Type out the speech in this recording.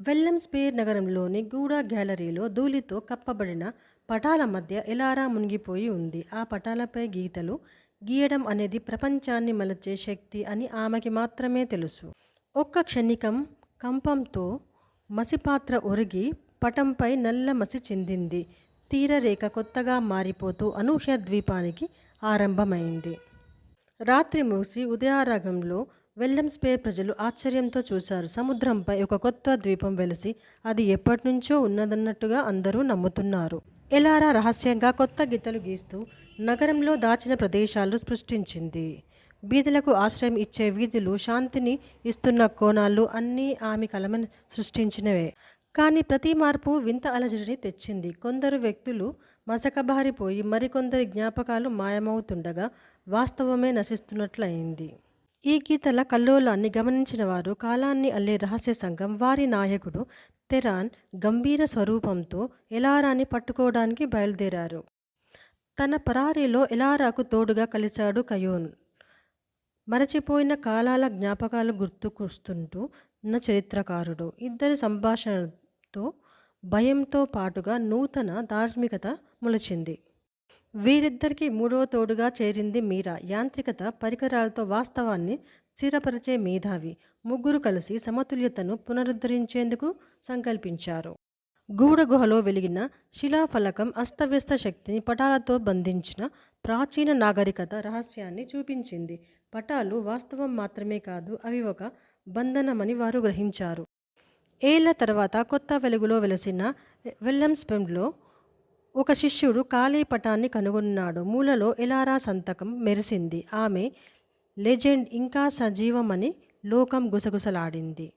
వెల్లమ్స్పేర్ నగరంలోని గూడా గ్యాలరీలో ధూళితో కప్పబడిన పటాల మధ్య ఎలారా మునిగిపోయి ఉంది. ఆ పటాలపై గీతలు గీయడం అనేది ప్రపంచాన్ని మలచే శక్తి అని ఆమెకి మాత్రమే తెలుసు. ఒక్క క్షణికం కంపంతో మసిపాత్ర ఒరిగి పటంపై నల్ల మసి చెందింది తీరరేఖ కొత్తగా మారిపోతూ అనూహ్య ద్వీపానికి ఆరంభమైంది. రాత్రి మూసి ఉదయారగంలో వెల్లమ్స్పేర్ ప్రజలు ఆశ్చర్యంతో చూశారు. సముద్రంపై ఒక కొత్త ద్వీపం వెలసి అది ఎప్పట్నుంచో ఉన్నదన్నట్టుగా అందరూ నమ్ముతున్నారు. ఎలారా రహస్యంగా కొత్త గీతలు గీస్తూ నగరంలో దాచిన ప్రదేశాలు సృష్టించింది. బీదలకు ఆశ్రయం ఇచ్చే వీధులు, శాంతిని ఇస్తున్న కోణాలు అన్నీ ఆమె కలమని సృష్టించినవే. కానీ ప్రతి మార్పు వింత అలజడిని తెచ్చింది. కొందరు వ్యక్తులు మసకబారిపోయి మరికొందరి జ్ఞాపకాలు మాయమవుతుండగా వాస్తవమే నశిస్తున్నట్లయింది. ఈ గీతల కల్లోలాన్ని గమనించినవారు కాలాన్ని అల్లే రహస్య సంఘం, వారి నాయకుడు తెరాన్ గంభీర స్వరూపంతో ఎలారాని పట్టుకోవడానికి బయలుదేరారు. తన పరారీలో ఎలారాకు తోడుగా కలిశాడు కయోన్. మరచిపోయిన కాలాల జ్ఞాపకాలు గుర్తుకొస్తుంటున్న చరిత్రకారుడు. ఇద్దరి సంభాషణతో భయంతో పాటుగా నూతన ధార్మికత మొలిచింది. వీరిద్దరికీ మూడో తోడుగా చేరింది మీరా. యాంత్రికత, పరికరాలతో వాస్తవాన్ని స్థిరపరిచే మేధావి. ముగ్గురు కలిసి సమతుల్యతను పునరుద్ధరించేందుకు సంకల్పించారు. గూఢ గుహలో వెలిగిన శిలాఫలకం అస్తవ్యస్త శక్తిని పటాలతో బంధించిన ప్రాచీన నాగరికత రహస్యాన్ని చూపించింది. పటాలు వాస్తవం మాత్రమే కాదు, అవి ఒక బంధనమని వారు గ్రహించారు. ఏళ్ళ తర్వాత కొత్త వెలుగులో వెలసిన వెల్లంస్పెండ్లో ఒక శిష్యుడు కాళీపటాన్ని కనుగొన్నాడు. మూలలో ఎలారా సంతకం మెరిసింది. ఆమె లెజెండ్ ఇంకా సజీవమని లోకం గుసగుసలాడింది.